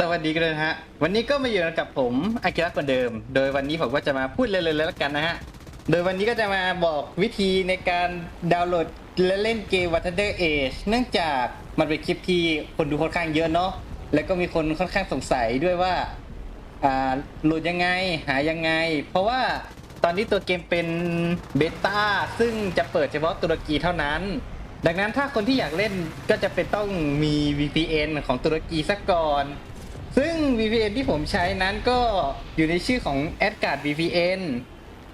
สวัสดีกันเลยนะฮะ วันนี้ก็มาอยู่กับผมอากิระคนเดิม โดยวันนี้ผมก็จะมาพูดเร็วๆแล้วกันนะฮะ โดยวันนี้ก็จะมาบอกวิธีในการดาวน์โหลดและเล่นเกม War Thunder Age เนื่องจากมันเป็นคลิปที่คนดูค่อนข้างเยอะเนาะ แล้วก็มีคนค่อนข้างสงสัยด้วยว่า อ่า โหลดยังไง หายังไง เพราะว่าตอนนี้ตัวเกมเป็นเบต้า ซึ่งจะเปิดเฉพาะตุรกีเท่านั้นดังนั้นถ้าคนที่อยากเล่นก็จะเป็นต้องมี VPN ของตุรกีสักก่อน ซึ่ง VPN ที่ผมใช้นั้นก็อยู่ในชื่อของ a d g a r d VPN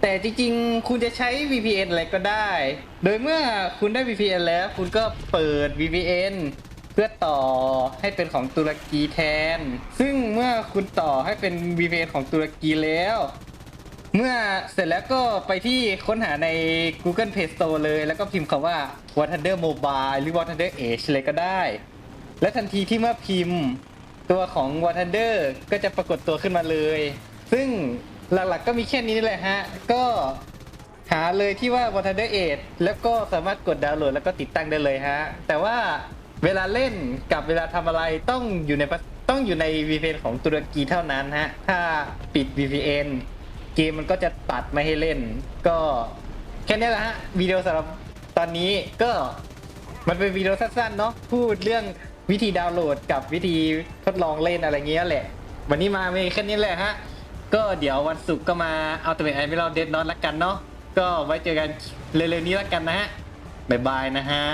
แต่จริงๆ คุณจะใช้ VPN อะไรก็ได้ โดยเมื่อคุณได้ VPN แล้ว คุณก็เปิด VPN เพื่อต่อให้เป็นของตุรกีแทน ซึ่งเมื่อคุณต่อให้เป็น VPN ของตุรกีแล้ว เมื่อเสร็จแล้วก็ไปที่ค้นหาใน Google Play Store เลย แล้วก็พิมพ์คำว่า Wonder Mobile หรือ Wonder Edge เลยก็ได้ และทันทีที่เมื่อพิมพ์ ตัวของ War Thunder ก็จะปรากฏตัวขึ้นมาเลย ซึ่งหลักๆก็มีแค่นี้นี่แหละฮะ ก็หาเลยที่ว่า War Thunder Edge แล้วก็สามารถกดดาวน์โหลดแล้วก็ติดตั้งได้เลยฮะ แต่ว่าเวลาเล่นกับเวลาทำอะไรต้องอยู่ในต้องอยู่ใน VPN ของตุรกีเท่านั้นฮะ ถ้าปิด VPN เกมมันก็จะตัดไม่ให้เล่น ก็แค่นี้แหละฮะวิดีโอสำหรับตอนนี้ก็ มันเป็นวิดีโอสั้นๆเนาะพูดเรื่องวิธีดาวน์โหลดกับวิธีทดลองเล่นอะไรเงี้ยแหละ วันนี้มามีแค่นี้แหละฮะ ก็เดี๋ยววันศุกร์ก็มาเอาตัวเองไอไม่ราเด็ดนอนละกันเนาะก็ไว้เจอกันเร็วๆนี้ละกันนะฮะบ๊ายบายนะฮะ